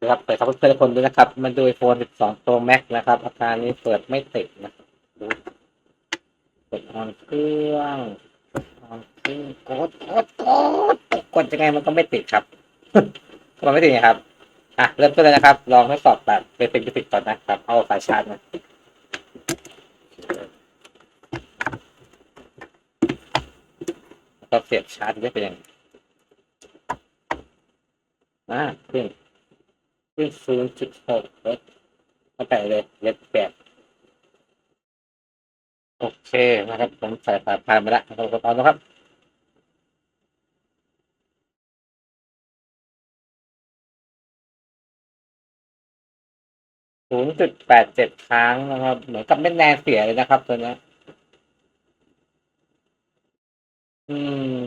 นะครับเปิดครับเพื่อนๆคนด้วยนะครับ มันดู iPhone 12 Pro Max นะครับ อาการนี้เปิดไม่ติดนะครับดูกดออนเครื่องออนเครื่องกดกดกดกดยังไงมันก็ไม่ติดครับมันไม่ติดไงครับอะเริ่มต้นเลยนะครับ ลองทดสอบแบบเป็นเป็นติดก่อนนะครับ เอาสายชาร์จมาแล้วก็เสียบชาร์จได้เป็นยังไงอ่าขึ้น ขึ้นศูนย์จุดหกลดเข้าไปเลยเล็ดแปดโอเคนะครับผมใส่สายพานมาแล้วนะครับกดออนนะครับศูนย์จุดแปดเจ็ดครั้งนะครับ เหมือนกับไม่แนนเสียเลยนะครับตัวนี้อืม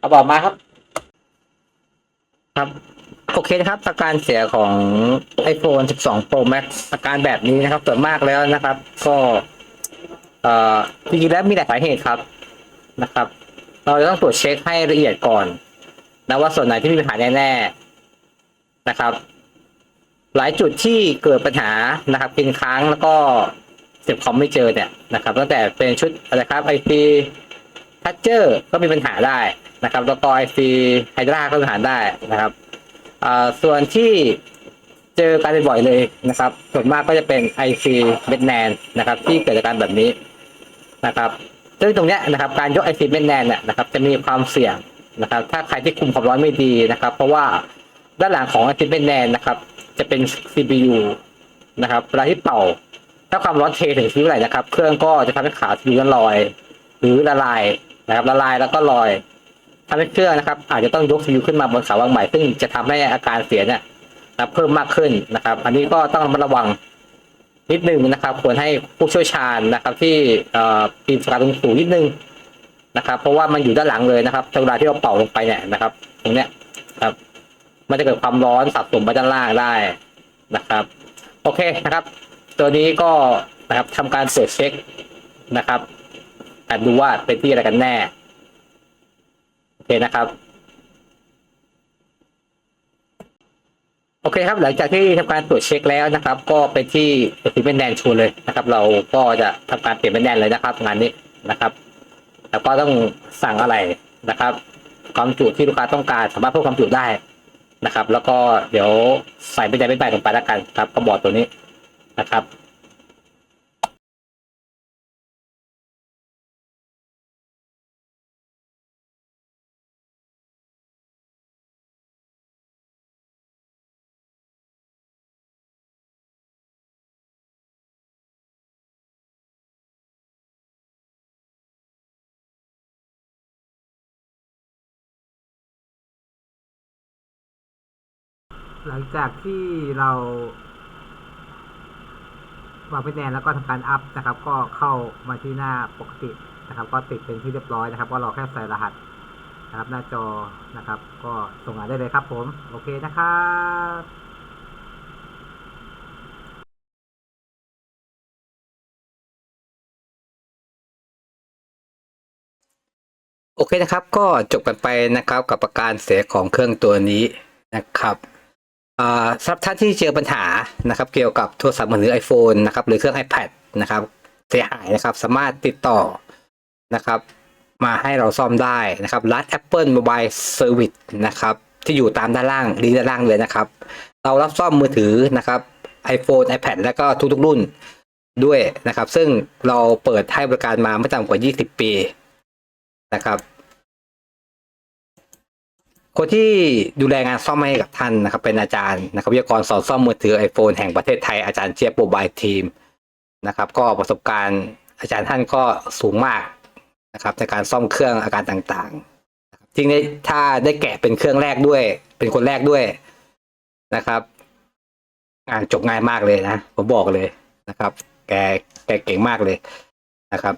เอาบอกมาครับ ครับ โอเคนะครับ อาการเสียของ iPhone 12 Pro Max อาการแบบนี้นะครับส่วนมากแล้วนะครับ ก็ เอ่อจริงๆแล้วมีหลายสาเหตุครับนะครับ เราจะต้องตรวจเช็คให้ละเอียดก่อนนะว่าส่วนไหนที่มีปัญหาแน่ๆนะครับ หลายจุดที่เกิดปัญหานะครับกินค้างแล้วก็เสียบคอมไม่เจอเนี่ยนะครับ ตั้งแต่เป็นชุดอะไรครับไอซีทัชเจอร์ก็มีปัญหาได้ นะครับแล้วก็ไอซีไฮดราก็มีปัญหาได้นะครับส่วนที่เจอกันบ่อยเลยนะครับ ส่วนมากก็จะเป็น IC เบดแนนนะครับ ที่เกิดจากการแบบนี้นะครับซึ่งตรงเนี้ยนะครับการยก IC เบดแนนเนี่ยนะครับ จะมีความเสี่ยงนะครับ ถ้าใครที่คุมความร้อนไม่ดีนะครับ เพราะว่าด้านหลังของ IC เบดแนนนะครับ จะเป็น CPU นะครับเวลาที่เป่า ถ้าความร้อนเทถึงชื้อไหร่นะครับ เครื่องก็จะทำให้ขา CPU นั้นลอย หรือละลายนะครับละลายแล้วก็ลอย ทำให้เครื่องนะครับ อาจจะต้องยก CPU ขึ้นมาบนขาวางใหม่ซึ่งจะทำให้อาการเสียเนี่ยนะเพิ่มมากขึ้นนะครับ อันนี้ก็ต้องระมัดระวังนิดนึงนะครับ ควรให้ผู้เชี่ยวชาญนะครับ ที่เอ่อปีนสกัดสูงนิดนึงนะครับ เพราะว่ามันอยู่ด้านหลังเลยนะครับเวลาที่เราเป่าลงไปเนี่ยนะครับ ตรงเนี้ยครับ มันจะเกิดความร้อนสะสมไปด้านล่างได้นะครับ โอเคนะครับ ตัวนี้ก็นะครับทำการตรวจเช็คนะครับแต่ดูว่าเป็นที่อะไรกันแน่ เคนะครับ โอเคครับหลังจากที่ทำการตรวจเช็คแล้วนะครับ ก็ไปที่ติเป็นแดนชูเลยนะครับ เราก็จะทำการเปลี่ยนเป็นแดนเลยนะครับ งานนี้นะครับ แล้วก็ต้องสั่งอะไรนะครับความจุที่ลูกค้าต้องการสามารถเพิ่มความจุได้นะครับ แล้วก็เดี๋ยวใส่เป็นแดนเป็นใบลงไปแล้วกันครับกระบอกตัวนี้นะครับ หลังจากที่เราวางเป็นแนนแล้วก็ทำการอัพนะครับ ก็เข้ามาที่หน้าปกตินะครับ ก็ติดเป็นที่เรียบร้อยนะครับ ก็รอแค่ใส่รหัสนะครับ หน้าจอนะครับ ก็ส่งงานได้เลยครับ ผม โอเคนะครับโอเคนะครับ ก็จบกันไปนะครับกับประการเสียของเครื่องตัวนี้นะครับ สำหรับท่านที่เจอปัญหานะครับ เกี่ยวกับโทรศัพท์มือถือ iPhone นะครับหรือเครื่อง iPad นะครับเสียหายนะครับสามารถติดต่อนะครับ มาให้เราซ่อมได้นะครับร้าน Apple Mobile Service นะครับ ที่อยู่ตามด้านล่างลิงก์ด้านล่างเลยนะครับ เรารับซ่อมมือถือนะครับ iPhone iPad แล้วก็ทุกๆรุ่นด้วยนะครับ ซึ่งเราเปิดให้บริการมาไม่ต่ำกว่า 20 ปีนะครับ คนที่ดูแลงานซ่อมให้กับท่านนะครับ เป็นอาจารย์นะครับวิทยากรสอนซ่อมมือถือ iPhone แห่งประเทศไทยอาจารย์เจี๊ยบโมบายทีมนะครับ ก็ประสบการณ์อาจารย์ท่านก็สูงมากนะครับ ในการซ่อมเครื่องอาการต่างๆจริงๆถ้าได้แกะเป็นเครื่องแรกด้วย เป็นคนแรกด้วยนะครับงานจบง่ายมากเลยนะผมบอกเลยนะครับ แกแกเก่งมากเลยนะครับ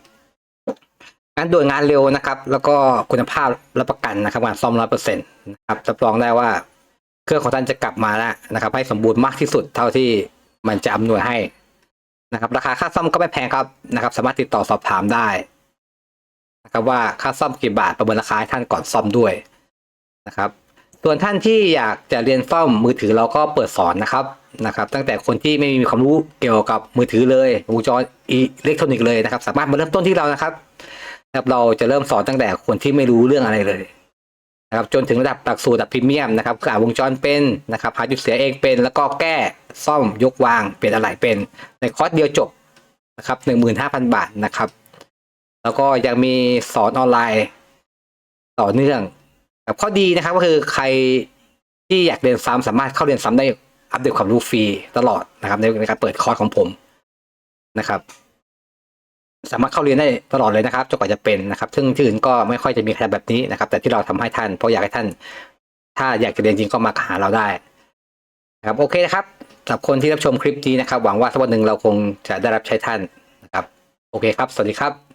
งานด่วนงานเร็วนะครับ แล้วก็คุณภาพรับประกันนะครับงานซ่อมร้อยเปอร์เซ็นต์นะครับรับรองได้ว่า เครื่องของท่านจะกลับมาแล้วนะครับ ให้สมบูรณ์มากที่สุดเท่าที่มันจะอำนวยให้นะครับ ราคาค่าซ่อมก็ไม่แพงครับนะครับ สามารถติดต่อสอบถามได้นะครับว่าค่าซ่อมกี่บาทประเมินราคาให้ท่านก่อนซ่อมด้วยนะครับ ส่วนท่านที่อยากจะเรียนซ่อมมือถือเราก็เปิดสอนนะครับนะครับ ตั้งแต่คนที่ไม่มีความรู้เกี่ยวกับมือถือเลยวงจรอิเล็กทรอนิกส์เลยนะครับ สามารถมาเริ่มต้นที่เรานะครับ ครับเราจะเริ่มสอนตั้งแต่คนที่ไม่รู้เรื่องอะไรเลยนะครับจนถึงระดับหลักสูตรระดับพรีเมียมนะครับคืออ่าวงจรเป็นนะครับหาจุดเสียเองเป็น แล้วก็แก้ซ่อมยกวางเปลี่ยนอะไหล่เป็น ในคอร์สเดียวจบนะครับหนึ่งหมื่นห้าพันบาทนะครับ แล้วก็ยังมีสอนออนไลน์ต่อเนื่องกับข้อดีนะครับก็คือใครที่อยากเรียนซ้ำสามารถเข้าเรียนซ้ำได้อัปเดตความรู้ฟรีตลอดนะครับในในการเปิดคอร์สของผมนะครับ สามารถเข้าเรียนได้ตลอดเลยนะครับจนกว่าจะเป็นนะครับ ซึ่งที่อื่นก็ไม่ค่อยจะมีใครแบบนี้นะครับ แต่ที่เราทำให้ท่านเพราะอยากให้ท่าน ถ้าอยากจะเรียนจริงก็มาหาเราได้นะครับโอเคนะครับสำหรับคนที่รับชมคลิปนี้นะครับ หวังว่าสักวันหนึ่งเราคงจะได้รับใช้ท่านนะครับ โอเคครับ สวัสดีครับ